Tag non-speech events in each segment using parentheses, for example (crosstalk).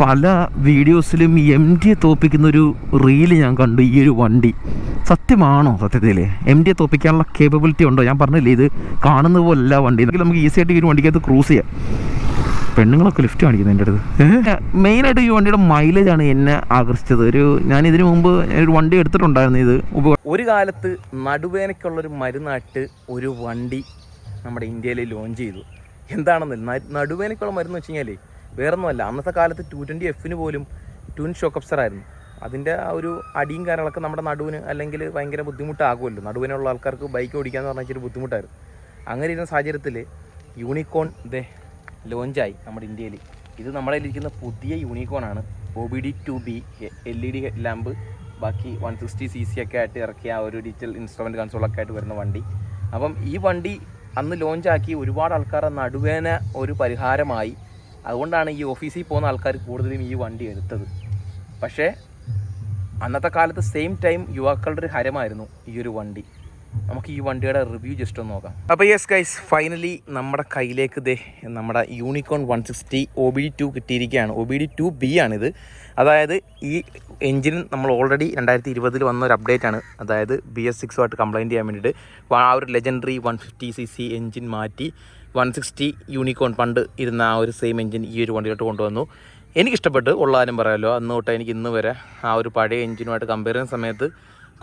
പല വീഡിയോസിലും M ഡിയെ തോപ്പിക്കുന്നൊരു reel ഞാൻ കണ്ടു ഈ ഒരു വണ്ടി. സത്യമാണോ സത്യത്തിൽ എം ഡിയെ തോപ്പിക്കാനുള്ള കേപ്പബിലിറ്റി ഉണ്ടോ? ഞാൻ പറഞ്ഞില്ലേ ഇത് കാണുന്ന പോലല്ല വണ്ടി. നമുക്ക് ഈസി ആയിട്ട് ഈ ഒരു വണ്ടിക്കകത്ത് ക്രൂസ് ചെയ്യാം. പെണ്ണുങ്ങളൊക്കെ ലിഫ്റ്റ് കാണിക്കുന്നത് എന്റെ അടുത്ത്. മെയിനായിട്ട് ഈ വണ്ടിയുടെ മൈലേജ് ആണ് എന്നെ ആകർഷിച്ചത്. ഒരു ഞാൻ ഇതിനു മുമ്പ് ഒരു വണ്ടി എടുത്തിട്ടുണ്ടായിരുന്നു ഇത്. ഒരു കാലത്ത് നടുവേനയ്ക്കുള്ളൊരു മരുന്നായിട്ട് ഒരു വണ്ടി നമ്മുടെ ഇന്ത്യയിൽ ലോഞ്ച് ചെയ്തു. എന്താണെന്ന് നടുവേനയ്ക്കുള്ള മരുന്ന് വെച്ച് കഴിഞ്ഞാൽ വേറൊന്നുമല്ല അന്നത്തെ കാലത്ത് ടു ട്വന്റി എഫിന് പോലും ട്വിൻ ഷോക്കപ്സർ ആയിരുന്നു. അതിന്റെ ആ ഒരു അടിയും കാര്യങ്ങളൊക്കെ നമ്മുടെ നടുവിന് അല്ലെങ്കിൽ ഭയങ്കര ബുദ്ധിമുട്ടാകുമല്ലോ. നടുവിനുള്ള ആൾക്കാർക്ക് ബൈക്ക് ഓടിക്കാന്ന് പറഞ്ഞാൽ ഇച്ചിരി ബുദ്ധിമുട്ടായിരുന്നു. അങ്ങനെ ഇരുന്ന സാഹചര്യത്തിൽ യൂണിക്കോൺ ദേ ലോഞ്ചായി നമ്മുടെ ഇന്ത്യയിൽ. ഇത് നമ്മുടെ ഇരിക്കുന്ന പുതിയ യൂണിക്കോൺ ആണ്. O B D two B L E D lamp ബാക്കി വൺ സിക്സ്റ്റി സി സി ഒക്കെ ആയിട്ട് ഇറക്കിയ ആ ഒരു ഡിജിറ്റൽ ഇൻസ്ട്രുമെന്റ് കൺസോളൊക്കെ ആയിട്ട് വരുന്ന വണ്ടി. അപ്പം ഈ വണ്ടി അന്ന് ലോഞ്ചാക്കി ഒരുപാട് ആൾക്കാരുടെ നടുവേന ഒരു പരിഹാരമായി. അതുകൊണ്ടാണ് ഈ ഓഫീസിൽ പോകുന്ന ആൾക്കാർ കൂടുതലും ഈ വണ്ടി എടുത്തത്. പക്ഷേ അന്നത്തെ കാലത്ത് സെയിം ടൈം യുവാക്കളുടെ ഒരു ഹരമായിരുന്നു ഈ ഒരു വണ്ടി. നമുക്ക് ഈ വണ്ടിയുടെ റിവ്യൂ ജസ്റ്റ് ഒന്ന് നോക്കാം. അപ്പോൾ യെസ് ഗൈസ് ഫൈനലി നമ്മുടെ കയ്യിലേക്ക് ദേ നമ്മുടെ unicorn one sixty O B D two കിട്ടിയിരിക്കുകയാണ്. O B D two B ആണിത്. അതായത് ഈ എഞ്ചിൻ നമ്മൾ ഓൾറെഡി രണ്ടായിരത്തി ഇരുപതിൽ വന്ന ഒരു അപ്ഡേറ്റ് ആണ്. അതായത് ബി എസ് സിക്സുമായിട്ട് കംപ്ലൈന്റ് ചെയ്യാൻ വേണ്ടിയിട്ട് ആ ഒരു legendary one fifty C C engine മാറ്റി വൺ സിക്സ്റ്റി യൂണിക്കോൺ പണ്ട് ഇരുന്ന ആ ഒരു സെയിം എഞ്ചിൻ ഈ ഒരു വണ്ടിയിലോട്ട് കൊണ്ടുവന്നു. എനിക്കിഷ്ടപ്പെട്ട്. ഉള്ളാരും പറയാമല്ലോ അന്ന് തൊട്ട് എനിക്ക് ഇന്ന് വരെ ആ ഒരു പഴയ എഞ്ചിനുമായിട്ട് കമ്പയർ ചെയ്യുന്ന സമയത്ത്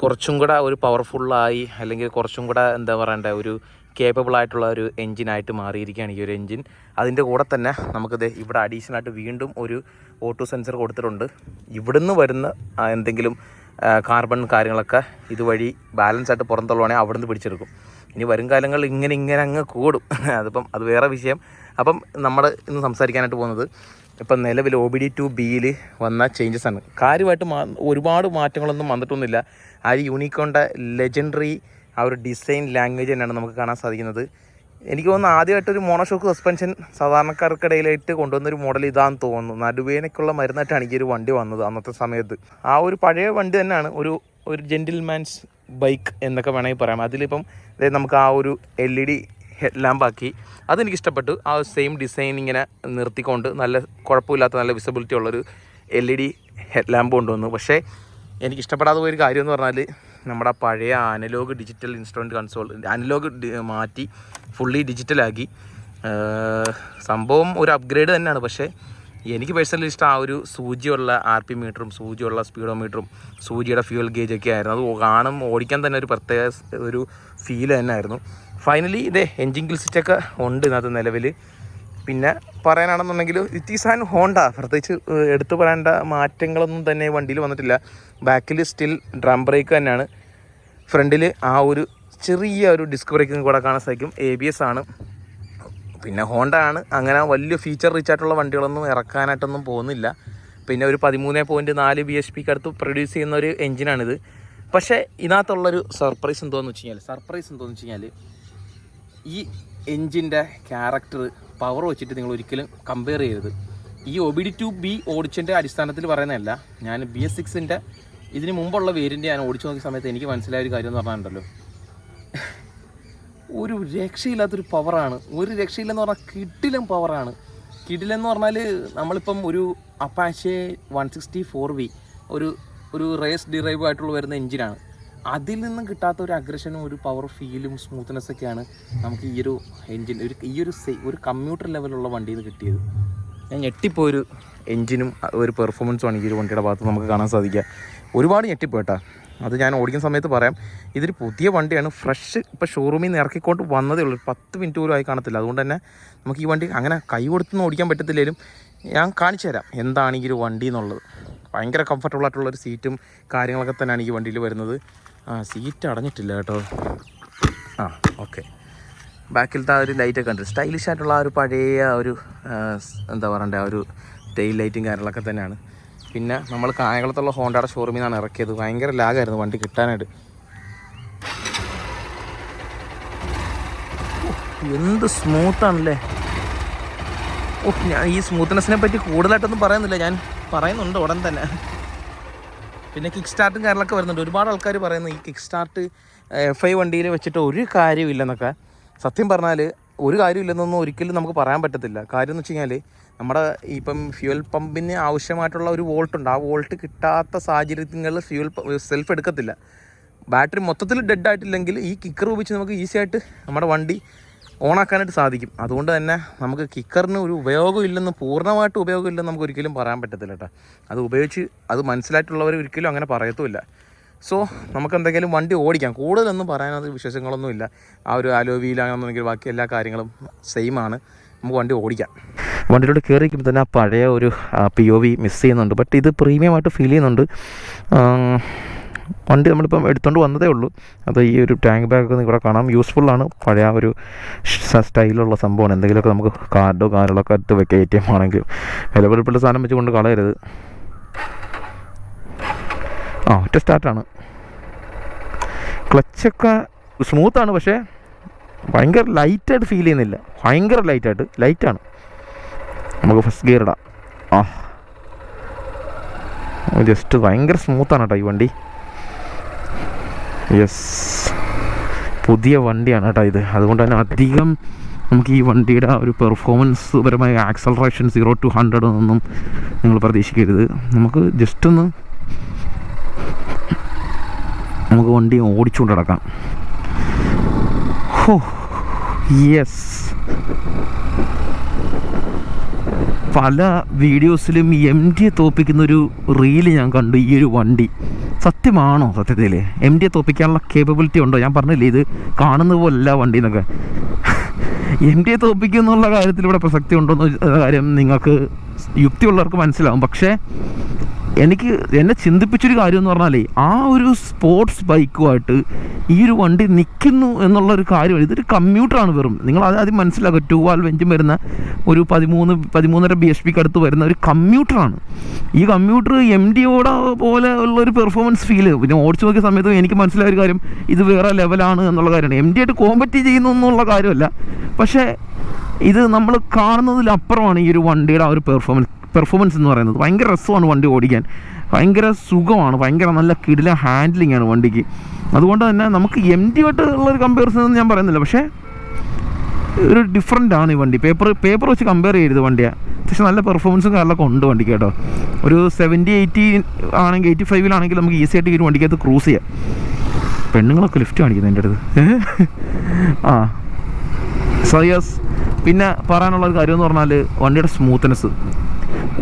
കുറച്ചും കൂടെ ഒരു പവർഫുള്ളായി അല്ലെങ്കിൽ കുറച്ചും കൂടെ എന്താ പറയണ്ടേ ഒരു കേപ്പബിൾ ആയിട്ടുള്ള ഒരു എഞ്ചിനായിട്ട് മാറിയിരിക്കുകയാണ് ഈ ഒരു എഞ്ചിൻ. അതിന്റെ കൂടെ തന്നെ നമുക്കിത് ഇവിടെ അഡീഷണൽ ആയിട്ട് വീണ്ടും ഒരു ഓട്ടോ സെൻസർ കൊടുത്തിട്ടുണ്ട്. ഇവിടുന്ന് വരുന്ന എന്തെങ്കിലും കാർബൺ കാര്യങ്ങളൊക്കെ ഇതുവഴി ബാലൻസ് ആയിട്ട് പുറന്തള്ളുവാണെങ്കിൽ അവിടുന്ന് പിടിച്ചെടുക്കും. ഇനി വരും കാലങ്ങളിൽ ഇങ്ങനെ ഇങ്ങനെ അങ്ങ് കൂടും. (laughs) അതിപ്പം അത് വേറെ വിഷയം. അപ്പം നമ്മൾ ഇന്ന് സംസാരിക്കാനായിട്ട് പോകുന്നത് ഇപ്പം നിലവിൽ ഒ ബി ഡി ടു ബിയിൽ വന്ന ചേഞ്ചസ് ആണ്. കാര്യമായിട്ട് മാ ഒരുപാട് മാറ്റങ്ങളൊന്നും വന്നിട്ടൊന്നുമില്ല. ആ യൂണിക്കോണിന്റെ ലെജൻഡറി ആ ഒരു ഡിസൈൻ ലാംഗ്വേജ് തന്നെയാണ് നമുക്ക് കാണാൻ സാധിക്കുന്നത്. എനിക്ക് തോന്നുന്നു ആദ്യമായിട്ടൊരു മോണോഷോക്ക് സസ്പെൻഷൻ സാധാരണക്കാർക്കിടയിലായിട്ട് കൊണ്ടുവന്നൊരു മോഡൽ ഇതാന്ന് തോന്നുന്നു. നടുവേനയ്ക്കുള്ള മരുന്നായിട്ടാണ് ഒരു വണ്ടി വന്നത് അന്നത്തെ സമയത്ത്. ആ ഒരു പഴയ വണ്ടി തന്നെയാണ്. ഒരു ഒരു ജെന്റിൽമാൻസ് ബൈക്ക് എന്നൊക്കെ വേണമെങ്കിൽ പറയാം. അതിലിപ്പം നമുക്ക് ആ ഒരു എൽ ഇ ഡി ഹെഡ് ലാമ്പാക്കി അതെനിക്ക് ഇഷ്ടപ്പെട്ടു ആ സെയിം ഡിസൈൻ ഇങ്ങനെ നിർത്തിക്കൊണ്ട് നല്ല കുഴപ്പമില്ലാത്ത നല്ല വിസിബിലിറ്റി ഉള്ളൊരു L E D head lamp കൊണ്ടുവന്നു. പക്ഷേ എനിക്ക് ഇഷ്ടപ്പെടാതെ പോയൊരു കാര്യം എന്ന് പറഞ്ഞാൽ നമ്മുടെ പഴയ analog digital instrument console analog മാറ്റി ഫുള്ളി ഡിജിറ്റലാക്കി സംഭവം ഒരു അപ്ഗ്രേഡ് തന്നെയാണ്. പക്ഷേ എനിക്ക് പേഴ്സണലി ഇഷ്ടം ആ ഒരു സൂചിയുള്ള ആർ പി മീറ്ററും സൂചിയുള്ള സ്പീഡോ മീറ്ററും സൂചിയുടെ ഫ്യൂൽ ഗേജ് ഒക്കെ ആയിരുന്നു. അത് കാണും ഓടിക്കാൻ തന്നെ ഒരു പ്രത്യേക ഒരു ഫീൽ തന്നെ ആയിരുന്നു ഫൈനലി ഇതേ എൻജിൻ കിൽസിറ്റൊക്കെ ഉണ്ട് ഇതിനകത്ത് നിലവിൽ പിന്നെ പറയാനാണെന്നുണ്ടെങ്കിൽ ഇറ്റ് ഈസ് ആൻഡ് ഹോണ്ട പ്രത്യേകിച്ച് എടുത്തു പറയേണ്ട മാറ്റങ്ങളൊന്നും തന്നെ വണ്ടിയിൽ വന്നിട്ടില്ല. ബാക്കിൽ സ്റ്റിൽ ഡ്രം ബ്രേക്ക് തന്നെയാണ്. ഫ്രണ്ടിൽ ആ ഒരു ചെറിയ ഒരു ഡിസ്ക് ബ്രേക്കും കൂടെ കാണാൻ സാധിക്കും. എ ബി എസ് ആണ്. പിന്നെ ഹോണ്ട ആണ് അങ്ങനെ വലിയ ഫീച്ചർ റിച്ച് ആയിട്ടുള്ള വണ്ടികളൊന്നും ഇറക്കാനായിട്ടൊന്നും പോകുന്നില്ല. പിന്നെ ഒരു പതിമൂന്ന് പോയിന്റ് നാല് ബി എച്ച് പിക്ക് അടുത്ത് പ്രൊഡ്യൂസ് ചെയ്യുന്ന ഒരു എഞ്ചിനാണിത് പക്ഷേ ഇതിനകത്തുള്ളൊരു സർപ്രൈസ് എന്തോന്ന് വെച്ച് കഴിഞ്ഞാൽ സർപ്രൈസ് എന്തോന്ന് വെച്ച് കഴിഞ്ഞാൽ ഈ എൻജിന്റെ ക്യാരക്ടർ പവർ വെച്ചിട്ട് നിങ്ങൾ ഒരിക്കലും കമ്പയർ ചെയ്യരുത്. ഈ O B D two B ഓടിച്ചതിന്റെ അടിസ്ഥാനത്തിൽ പറയുന്നതല്ല ഞാൻ ബി എസ് സിക്സിന്റെ ഇതിന് മുമ്പുള്ള വേരിന്റെ ഞാൻ ഓടിച്ചു നോക്കിയ സമയത്ത് എനിക്ക് മനസ്സിലായ ഒരു കാര്യം എന്ന് പറഞ്ഞിട്ടുണ്ടല്ലോ. ഒരു രക്ഷയില്ലാത്തൊരു പവറാണ് ഒരു രക്ഷയില്ലെന്ന് പറഞ്ഞാൽ കിടിലം പവറാണ് കിടിലെന്ന് പറഞ്ഞാൽ നമ്മളിപ്പം ഒരു Apache one sixty four V ഒരു ഒരു റേസ് ഡിറൈവ് ആയിട്ടുള്ള വരുന്ന എഞ്ചിനാണ് അതിൽ നിന്നും കിട്ടാത്ത ഒരു അഗ്രഷനും ഒരു പവർ ഫീലും സ്മൂത്ത്നെസ് ഒക്കെയാണ് നമുക്ക് ഈ ഒരു എഞ്ചിൻ ഒരു ഈ ഒരു ഒരു കമ്പ്യൂട്ടർ ലെവലുള്ള വണ്ടിയിൽ നിന്ന് കിട്ടിയത്. ഞാൻ ഞെട്ടിപ്പോയൊരു എഞ്ചിനും ഒരു പെർഫോമൻസുമാണ് ഈ ഒരു വണ്ടിയുടെ ഭാഗത്ത് നമുക്ക് കാണാൻ സാധിക്കുക. ഒരുപാട് ഞെട്ടിപ്പോയിട്ടാ അത് ഞാൻ ഓടിക്കുന്ന സമയത്ത് പറയാം. ഇതൊരു പുതിയ വണ്ടിയാണ്. ഫ്രഷ് ഇപ്പോൾ ഷോറൂമിൽ നിന്ന് ഇറക്കിക്കൊണ്ട് വന്നതേ ഉള്ളൂ. പത്ത് മിനിറ്റ് പോലും ആയി കാണത്തില്ല. അതുകൊണ്ട് തന്നെ നമുക്ക് ഈ വണ്ടി അങ്ങനെ കൈ കൊടുത്തൊന്നും ഓടിക്കാൻ പറ്റത്തില്ലെങ്കിലും ഞാൻ കാണിച്ചു തരാം. എന്താണ് ഈ ഒരു വണ്ടി എന്നുള്ളത്. ഭയങ്കര കംഫർട്ടബിൾ ആയിട്ടുള്ളൊരു സീറ്റും കാര്യങ്ങളൊക്കെ തന്നെയാണ് ഈ വണ്ടിയിൽ വരുന്നത്. ആ സീറ്റ് അടഞ്ഞിട്ടില്ല കേട്ടോ. ആ ഓക്കെ ബാക്കിലത്തെ ആ ഒരു ലൈറ്റൊക്കെ ഉണ്ട് സ്റ്റൈലിഷ് ആയിട്ടുള്ള ആ ഒരു പഴയ ഒരു എന്താ പറയണ്ടേ ആ ഒരു ടെയിൽ ലൈറ്റും കാര്യങ്ങളൊക്കെ തന്നെയാണ്. പിന്നെ നമ്മൾ കായകുളത്തുള്ള ഹോണ്ടയുടെ ഷോറൂമിൽ നിന്നാണ് ഇറക്കിയത്. ഭയങ്കര ലാഗായിരുന്നു വണ്ടി കിട്ടാനായിട്ട്. എന്ത് സ്മൂത്താണല്ലേ ഓ ഞാൻ ഈ സ്മൂത്ത്നെസ്സിനെ പറ്റി കൂടുതലായിട്ടൊന്നും പറയുന്നില്ല. ഞാൻ പറയുന്നുണ്ട് ഉടൻ തന്നെ. പിന്നെ കിക്ക് സ്റ്റാർട്ടും കാര്യങ്ങളൊക്കെ വരുന്നുണ്ട്. ഒരുപാട് ആൾക്കാർ പറയുന്നു ഈ കിക്ക് സ്റ്റാർട്ട് എഫ് ഐ വണ്ടിയിൽ വെച്ചിട്ട് ഒരു കാര്യമില്ലെന്നൊക്കെ സത്യം പറഞ്ഞാൽ ഒരു കാര്യമില്ലെന്നൊന്നും ഒരിക്കലും നമുക്ക് പറയാൻ പറ്റത്തില്ല. കാര്യം എന്ന് വെച്ച് കഴിഞ്ഞാൽ നമ്മുടെ ഇപ്പം ഫ്യൂൽ പമ്പിന് ആവശ്യമായിട്ടുള്ള ഒരു വോൾട്ട് ഉണ്ട്. ആ വോൾട്ട് കിട്ടാത്ത സാഹചര്യങ്ങളിൽ ഫ്യൂൽ സെൽഫ് എടുക്കത്തില്ല. ബാറ്ററി മൊത്തത്തിൽ ഡെഡ് ആയിട്ടില്ലെങ്കിൽ ഈ കിക്കർ ഉപയോഗിച്ച് നമുക്ക് ഈസി ആയിട്ട് നമ്മുടെ വണ്ടി ഓണാക്കാനായിട്ട് സാധിക്കും. അതുകൊണ്ട് തന്നെ നമുക്ക് കിക്കറിന് ഒരു ഉപയോഗം ഇല്ലെന്ന് പൂർണമായിട്ട് ഉപയോഗം ഇല്ലെന്ന് നമുക്ക് ഒരിക്കലും പറയാൻ പറ്റത്തില്ല കേട്ടോ അത് ഉപയോഗിച്ച് അത് മനസ്സിലായിട്ടുള്ളവർ ഒരിക്കലും അങ്ങനെ പറയത്തുമില്ല. സോ നമുക്ക് എന്തെങ്കിലും വണ്ടി ഓടിക്കാം. കൂടുതലൊന്നും പറയാനത് വിശേഷങ്ങളൊന്നുമില്ല. ആ ഒരു ആലോവിയിലാണെന്നുണ്ടെങ്കിൽ ബാക്കി എല്ലാ കാര്യങ്ങളും സെയിമാണ് നമുക്ക് വണ്ടി ഓടിക്കാം. വണ്ടിയിലൂടെ കയറിക്കുമ്പോൾ തന്നെ ആ പഴയ ഒരു പി ഒ വി മിസ് ചെയ്യുന്നുണ്ട്. ബട്ട് ഇത് പ്രീമിയമായിട്ട് ഫീൽ ചെയ്യുന്നുണ്ട്. വണ്ടി നമ്മളിപ്പം എടുത്തുകൊണ്ട് വന്നതേ ഉള്ളൂ. അത് ഈ ഒരു ടാങ്ക് ബാഗ് ഇവിടെ കാണാം. യൂസ്ഫുള്ളാണ് പഴയ ഒരു സ്റ്റൈലുള്ള സംഭവമാണ്. എന്തെങ്കിലുമൊക്കെ നമുക്ക് കാർഡോ കാര്യങ്ങളൊക്കെ എടുത്ത് വെക്കാം എ ടി എം ആണെങ്കിലും. വിലപിടിപ്പുള്ള സാധനം വെച്ചുകൊണ്ട് കളയരുത്. ആ ഒറ്റ സ്റ്റാർട്ടാണ് ക്ലച്ചൊക്കെ സ്മൂത്താണ് പക്ഷേ. ഭയങ്കര ലൈറ്റായിട്ട് ഫീൽ ചെയ്യുന്നില്ല. ഭയങ്കര ലൈറ്റായിട്ട് ലൈറ്റാണ് നമുക്ക് ഫസ്റ്റ് ഗിയർ ഇടാം. ആ. ജസ്റ്റ് ഭയങ്കര സ്മൂത്താണ് കേട്ടോ ഈ വണ്ടി. യെസ് പുതിയ വണ്ടിയാണ് കേട്ടോ ഇത്. അതുകൊണ്ട് തന്നെ അധികം നമുക്ക് ഈ വണ്ടിയുടെ ഒരു പെർഫോമൻസ് പരമായ ആക്സലറേഷൻ സീറോ ടു ഹൺഡ്രഡ് എന്നൊന്നും നിങ്ങൾ പ്രതീക്ഷിക്കരുത്. നമുക്ക് ജസ്റ്റ് ഒന്ന് നമുക്ക് വണ്ടി ഓടിച്ചുകൊണ്ട് നടക്കാം. ഹോ. യെസ് പല വീഡിയോസിലും എം ഡിയെ തോപ്പിക്കുന്നൊരു റീൽ ഞാൻ കണ്ടു ഈ ഒരു വണ്ടി. സത്യമാണോ സത്യത്തിൽ എം ഡിയെ തോപ്പിക്കാനുള്ള കേപ്പബിലിറ്റി ഉണ്ടോ? ഞാൻ പറഞ്ഞില്ലേ ഇത് കാണുന്ന പോലല്ല വണ്ടി എന്നൊക്കെ. എം ഡിയെ തോപ്പിക്കും കാര്യത്തിൽ ഇവിടെ പ്രസക്തി ഉണ്ടോ എന്ന കാര്യം നിങ്ങൾക്ക് യുക്തിയുള്ളവർക്ക് മനസ്സിലാവും. പക്ഷേ എനിക്ക് എന്നെ ചിന്തിപ്പിച്ചൊരു കാര്യം എന്ന് പറഞ്ഞാലേ ആ ഒരു സ്പോർട്സ് ബൈക്കുമായിട്ട് ഈ ഒരു വണ്ടി നിൽക്കുന്നു എന്നുള്ള ഒരു കാര്യം ഇതൊരു കമ്മ്യൂട്ടറാണ് വെറും. നിങ്ങൾ ആദ്യം മനസ്സിലാക്കുക. ടു വാൽ വെഞ്ചും വരുന്ന ഒരു പതിമൂന്ന് പതിമൂന്നര ബി എച്ച് പിക്ക് അടുത്ത് വരുന്ന ഒരു കമ്മ്യൂട്ടറാണ് ഈ കമ്മ്യൂട്ടർ എം ഡിയോടെ പോലെ ഉള്ള ഒരു പെർഫോമൻസ് ഫീൽ പിന്നെ ഓടിച്ചു നോക്കിയ സമയത്ത് എനിക്ക് മനസ്സിലായ ഒരു കാര്യം ഇത് വേറെ ലെവലാണ് എന്നുള്ള കാര്യമാണ്. എം ഡി ആയിട്ട് കോമ്പറ്റി ചെയ്യുന്നു എന്നുള്ള കാര്യമല്ല. പക്ഷേ ഇത് നമ്മൾ കാണുന്നതിലപ്പുറമാണ് ഈ ഒരു വണ്ടിയുടെ ആ ഒരു പെർഫോമൻസ് പെർഫോമൻസ് എന്ന് പറയുന്നത്. ഭയങ്കര രസമാണ് വണ്ടി ഓടിക്കാൻ. ഭയങ്കര സുഖമാണ്. ഭയങ്കര നല്ല കിടില ഹാൻഡ്ലിംഗ് ആണ് വണ്ടിക്ക്. അതുകൊണ്ട് തന്നെ നമുക്ക് എം ടി ആയിട്ട് ഉള്ളൊരു കമ്പാരിസൺ എന്ന് ഞാൻ പറയുന്നില്ല. പക്ഷേ ഒരു ഡിഫറെന്റ് ആണ് ഈ വണ്ടി. പേപ്പർ പേപ്പർ വെച്ച് കമ്പയർ ചെയ്യരുത് വണ്ടിയാണ് പക്ഷെ നല്ല പെർഫോമൻസും കാര്യങ്ങളൊക്കെ ഉണ്ട് വണ്ടിക്ക് കേട്ടോ. ഒരു സെവന്റി എയ്റ്റി ആണെങ്കിൽ എയ്റ്റി ഫൈവിലാണെങ്കിൽ നമുക്ക് ഈസി ആയിട്ട് ഈ വണ്ടിക്കകത്ത് ക്രൂസ് ചെയ്യാം. പെണ്ണുങ്ങളൊക്കെ ലിഫ്റ്റ് കാണിക്കുന്നു എന്റെ അടുത്ത്. ആ. സോ യെസ് പിന്നെ പറയാനുള്ള ഒരു കാര്യം എന്ന് പറഞ്ഞാൽ വണ്ടിയുടെ സ്മൂത്ത്നെസ്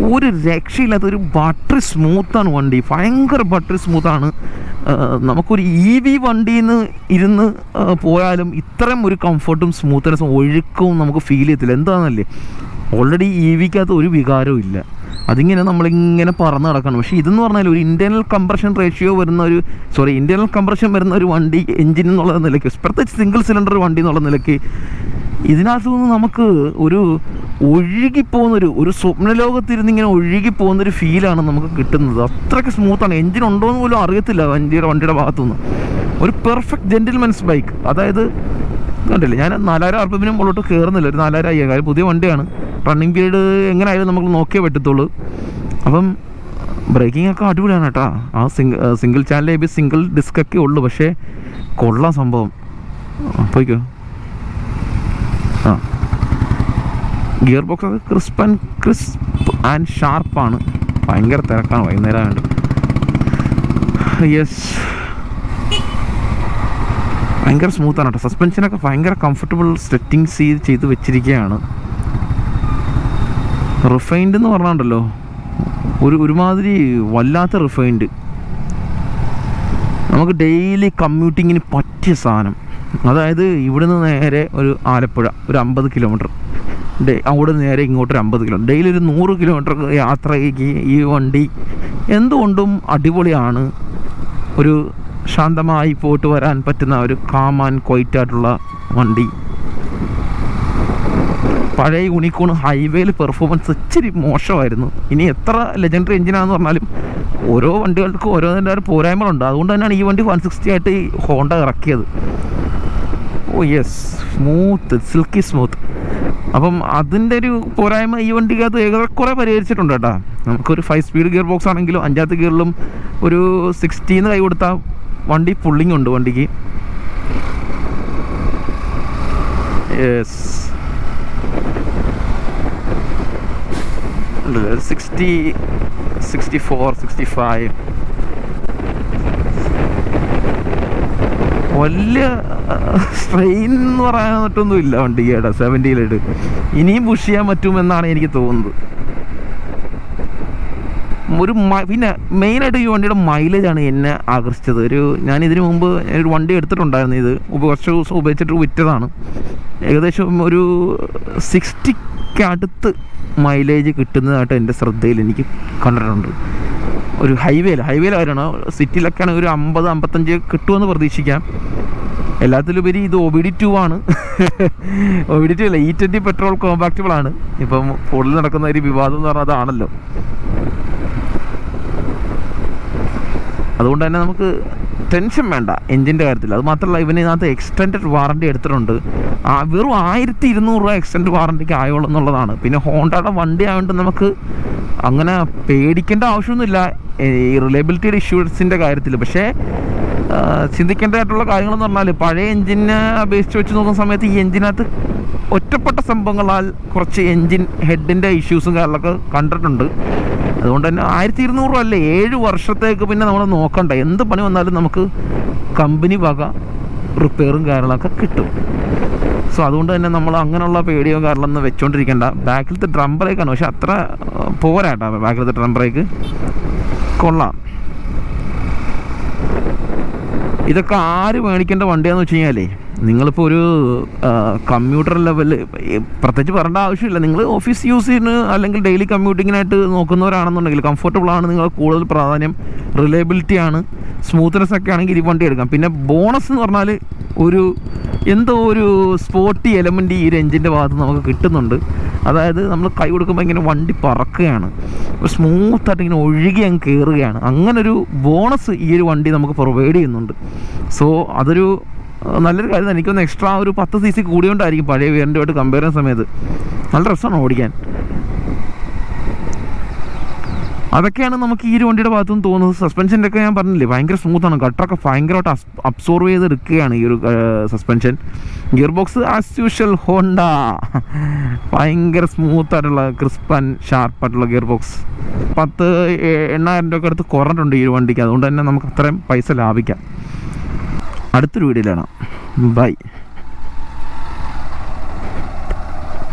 ഒരു രക്ഷയില്ലാത്ത ഒരു ബട്ടറി സ്മൂത്താണ് വണ്ടി. ഭയങ്കര ബട്ടറി സ്മൂത്താണ് നമുക്കൊരു ഇ വി വണ്ടിയിൽ നിന്ന് ഇരുന്ന് പോയാലും ഇത്രയും ഒരു കംഫർട്ടും സ്മൂത്ത്നെസ്സും ഒഴുക്കവും നമുക്ക് ഫീൽ ചെയ്യത്തില്ല. എന്താണെന്നല്ലേ ഓൾറെഡി ഇ വിക്കകത്ത് ഒരു വികാരവും ഇല്ല. അതിങ്ങനെ നമ്മളിങ്ങനെ പറന്ന് നടക്കണം. പക്ഷേ ഇതെന്ന് പറഞ്ഞാൽ ഒരു ഇന്റേർണൽ കംപ്രഷൻ റേഷ്യോ വരുന്ന ഒരു സോറി ഇന്റേർണൽ കംപ്രഷൻ വരുന്ന ഒരു വണ്ടി എഞ്ചിൻ എന്നുള്ള നിലയ്ക്ക് പ്രത്യേകിച്ച് സിംഗിൾ സിലിണ്ടർ വണ്ടി എന്നുള്ള നിലയ്ക്ക് ഇതിനകത്ത് നിന്ന് നമുക്ക് ഒരു ഒഴുകിപ്പോകുന്നൊരു ഒരു സ്വപ്നലോകത്തിരുന്ന് ഇങ്ങനെ ഒഴുകിപ്പോകുന്നൊരു ഫീലാണ് നമുക്ക് കിട്ടുന്നത്. അത്രയ്ക്ക് സ്മൂത്താണ് എൻജിൻ ഉണ്ടോ എന്ന് പോലും അറിയത്തില്ല വണ്ടിയുടെ വണ്ടിയുടെ ഭാഗത്തുനിന്ന്. ഒരു പെർഫെക്റ്റ് ജെന്റിൽമെൻസ് ബൈക്ക് അതായത് കണ്ടില്ലേ? ഞാൻ നാലായിരം ആർ പി എമ്മിനും മുകളിലോട്ട് കയറുന്നില്ല. ഒരു നാലായിരം അയ്യ കാര്യം പുതിയ വണ്ടിയാണ്. റണ്ണിങ് പീരീഡ് എങ്ങനെയായാലും നമുക്ക് നോക്കിയേ പറ്റത്തുള്ളൂ. അപ്പം ബ്രേക്കിംഗ് ഒക്കെ അടിപൊളിയാണ് കേട്ടോ. ആ single single channel single disc ഒക്കെ ഉള്ളൂ. പക്ഷേ കൊള്ളാം സംഭവം. പോയിക്കോ. ആ. ഗിയർ ബോക്സ് ഒക്കെ ക്രിസ്പ് ആൻഡ് ക്രിസ്പ് ആൻഡ് ഷാർപ്പാണ്. ഭയങ്കര തിരക്കാണ് വൈകുന്നേരം ആയതുകൊണ്ട് യെസ്. ഭയങ്കര സ്മൂത്താണ് കേട്ടോ സസ്പെൻഷനൊക്കെ ഭയങ്കര കംഫർട്ടബിൾ സെറ്റിങ്സ് ചെയ്ത് ചെയ്ത് വെച്ചിരിക്കുകയാണ് റിഫൈൻഡ് എന്ന് പറഞ്ഞാണ്ടല്ലോ. ഒരു ഒരുമാതിരി വല്ലാത്ത റിഫൈൻഡ്. നമുക്ക് ഡെയിലി കമ്മ്യൂട്ടിങ്ങിന് പറ്റിയ സാധനം. അതായത് ഇവിടെ നിന്ന് നേരെ ഒരു ആലപ്പുഴ ഒരു അമ്പത് കിലോമീറ്റർ ഡേ അവിടെ നിന്ന് നേരെ ഇങ്ങോട്ട് ഒരു അമ്പത് കിലോമീറ്റർ ഡെയിലി ഒരു നൂറ് കിലോമീറ്റർ യാത്രയ്ക്ക് ഈ വണ്ടി എന്തുകൊണ്ടും അടിപൊളിയാണ്. ഒരു ശാന്തമായി പോയിട്ട് വരാൻ പറ്റുന്ന ഒരു കാം ആൻഡ് ക്വൈറ്റ് ആയിട്ടുള്ള വണ്ടി. പഴയ യൂണിക്കോൺ ഹൈവേയിൽ പെർഫോമൻസ് ഇച്ചിരി മോശമായിരുന്നു. ഇനി എത്ര ലെജൻഡറി എഞ്ചിനാന്ന് പറഞ്ഞാലും ഓരോ വണ്ടികൾക്കും ഓരോ ഒരു പോരായ്മകളുണ്ട്. അതുകൊണ്ട് തന്നെയാണ് ഈ വണ്ടി വൺ സിക്സ്റ്റി ആയിട്ട് ഹോണ്ട ഇറക്കിയത്. Oh yes smooth silky smooth അപ്പം അതിന്റെ ഒരു പോരായ്മ ഈ വണ്ടിക്കകത്ത് ഏറെക്കുറെ പരിഹരിച്ചിട്ടുണ്ട് കേട്ടോ. നമുക്കൊരു ഫൈവ് സ്പീഡ് ഗിയർ ബോക്സ് ആണെങ്കിലും അഞ്ചാമത്തെ ഗിയറിലും ഒരു സിക്സ്റ്റീന്ന് കൈ കൊടുത്താൽ വണ്ടി പുള്ളിങ് ഉണ്ട് വണ്ടിക്ക്. Yes sixty sixty four sixty five വലിയ സ്ട്രെയിൻ എന്ന് പറയാനായിട്ടൊന്നും ഇല്ല വണ്ടിയുടെ സെവന്റിയിലിട്ട് ഇനിയും പുഷ് ചെയ്യാൻ പറ്റുമെന്നാണ് എനിക്ക് തോന്നുന്നത്. ഒരു പിന്നെ മെയിനായിട്ട് ഈ വണ്ടിയുടെ മൈലേജാണ് എന്നെ ആകർഷിച്ചത്. ഒരു ഞാൻ ഇതിനു മുമ്പ് ഒരു വണ്ടി എടുത്തിട്ടുണ്ടായിരുന്നു ഇത്. കുറച്ച് ദിവസം ഉപയോഗിച്ചിട്ട് വിറ്റതാണ്. ഏകദേശം ഒരു സിക്സ്റ്റിക്കടുത്ത് മൈലേജ് കിട്ടുന്നതായിട്ട് എന്റെ ശ്രദ്ധയിൽ എനിക്ക് കണ്ടിട്ടുണ്ട്. ഒരു ഹൈവേയിൽ ഹൈവേയിലായിരുന്നു സിറ്റിയിലൊക്കെയാണ് ഒരു അമ്പത് അമ്പത്തഞ്ച് കിട്ടുമെന്ന് പ്രതീക്ഷിക്കാം. എല്ലാത്തിലുപരി ഇത് ഒ ബി ഡി ടു ആണ്. ഒ ബി ഡി ടു അല്ല ഇ ട്വന്റി പെട്രോൾ കോമ്പാക്റ്റബിൾ ആണ്. ഇപ്പം കൂടുതൽ നടക്കുന്ന ഒരു വിവാദം എന്ന് പറഞ്ഞാൽ അതാണല്ലോ. അതുകൊണ്ട് തന്നെ നമുക്ക് ടെൻഷൻ വേണ്ട എഞ്ചിന്റെ കാര്യത്തിൽ. അത് മാത്രമല്ല ഇവന് ഇതിനകത്ത് എക്സ്റ്റൻഡഡ് വാറണ്ടി എടുത്തിട്ടുണ്ട്. ആ വെറും ആയിരത്തി ഇരുന്നൂറ് രൂപ എക്സ്റ്റൻഡ് വാറണ്ടിക്ക് ആയോളൂ എന്നുള്ളതാണ്. പിന്നെ ഹോണ്ടയുടെ വണ്ടി ആയതുകൊണ്ട് നമുക്ക് അങ്ങനെ പേടിക്കേണ്ട ആവശ്യമൊന്നുമില്ല. ഈ റിലയബിലിറ്റിയുടെ ഇഷ്യൂസിന്റെ കാര്യത്തിൽ പക്ഷേ ചിന്തിക്കേണ്ടതായിട്ടുള്ള കാര്യങ്ങളെന്ന് പറഞ്ഞാൽ പഴയ എഞ്ചിനെ അപേക്ഷിച്ച് വെച്ച് നോക്കുന്ന സമയത്ത് ഈ എഞ്ചിനകത്ത് ഒറ്റപ്പെട്ട സംഭവങ്ങളാൽ കുറച്ച് എഞ്ചിൻ ഹെഡിന്റെ ഇഷ്യൂസും കാര്യങ്ങളൊക്കെ കണ്ടിട്ടുണ്ട്. അതുകൊണ്ട് തന്നെ ആയിരത്തി ഇരുന്നൂറ് അല്ലേ? ഏഴ് വർഷത്തേക്ക് പിന്നെ നമ്മൾ നോക്കണ്ട. എന്ത് പണി വന്നാലും നമുക്ക് കമ്പനി വക റിപ്പയറും കാര്യങ്ങളൊക്കെ കിട്ടും. സോ അതുകൊണ്ട് തന്നെ നമ്മൾ അങ്ങനെയുള്ള പേടിയോ കാര്യങ്ങളൊന്നും വെച്ചോണ്ടിരിക്കേണ്ട. ബാക്കിലത്തെ ഡ്രം ബ്രേക്കാണ് പക്ഷെ അത്ര പോരാട്ടോ ബാക്കിലത്തെ ഡ്രം ബ്രേക്ക് കൊള്ളാം. ഇതൊക്കെ ആര് മേടിക്കേണ്ട വണ്ടിയാന്ന് വെച്ച് കഴിഞ്ഞാലേ നിങ്ങളിപ്പോൾ ഒരു കമ്പ്യൂട്ടർ ലെവൽ പ്രത്യേകിച്ച് പറയേണ്ട ആവശ്യമില്ല. നിങ്ങൾ ഓഫീസ് യൂസ് യൂസിന് അല്ലെങ്കിൽ ഡെയിലി കമ്മ്യൂട്ടിങ്ങിനായിട്ട് നോക്കുന്നവരാണെന്നുണ്ടെങ്കിൽ കംഫർട്ടബിൾ ആണ്. നിങ്ങൾ കൂടുതൽ പ്രാധാന്യം റിലയബിലിറ്റി ആണ്. സ്മൂത്ത്നെസ് ഒക്കെ ആണെങ്കിൽ ഈ വണ്ടി എടുക്കാം. പിന്നെ ബോണസ് എന്ന് പറഞ്ഞാൽ ഒരു എന്തോ ഒരു സ്പോർട്ടി എലമെന്റ് ഈ ഒരു എഞ്ചിന്റെ ഭാഗത്ത് നമുക്ക് കിട്ടുന്നുണ്ട്. അതായത് നമ്മൾ കൈ കൊടുക്കുമ്പോൾ ഇങ്ങനെ വണ്ടി പറക്കുകയാണ്. സ്മൂത്തായിട്ട് ഇങ്ങനെ ഒഴുകി അങ്ങ് കയറുകയാണ് അങ്ങനൊരു ബോണസ് ഈ ഒരു വണ്ടി നമുക്ക് പ്രൊവൈഡ് ചെയ്യുന്നുണ്ട്. സോ അതൊരു നല്ലൊരു കാര്യം എനിക്കൊന്ന് എക്സ്ട്രാ ഒരു പത്ത് സി സി കൂടിയോണ്ടായിരിക്കും പഴയ വേരിയന്റുമായിട്ട് കമ്പയർ ചെയ്യുന്ന സമയത്ത്. നല്ല രസമാണ് ഓടിക്കാൻ. അതൊക്കെയാണ് നമുക്ക് ഈ ഒരു വണ്ടിയുടെ ഭാഗത്തുനിന്ന് തോന്നുന്നത്. സസ്പെൻഷന്റെ ഒക്കെ ഞാൻ പറഞ്ഞില്ലേ ഭയങ്കര സ്മൂത്താണ് ഗട്ടറൊക്കെ ഭയങ്കരമായിട്ട് അബ്സോർവ് ചെയ്ത് എടുക്കുകയാണ് ഈ ഒരു suspension gear box as usual Honda ഭയങ്കര സ്മൂത്തായിട്ടുള്ള ക്രിസ്പൻ ഷാർപ്പായിട്ടുള്ള ഗിയർ ബോക്സ് പത്ത് എണ്ണായിരം രൂപ അടുത്ത് കുറഞ്ഞിട്ടുണ്ട് ഈ ഒരു വണ്ടിക്ക്. അതുകൊണ്ട് തന്നെ നമുക്ക് അത്രയും പൈസ ലാഭിക്കാം. അടുത്തൊരു വീഡിയോയിലാണ്. ബൈ.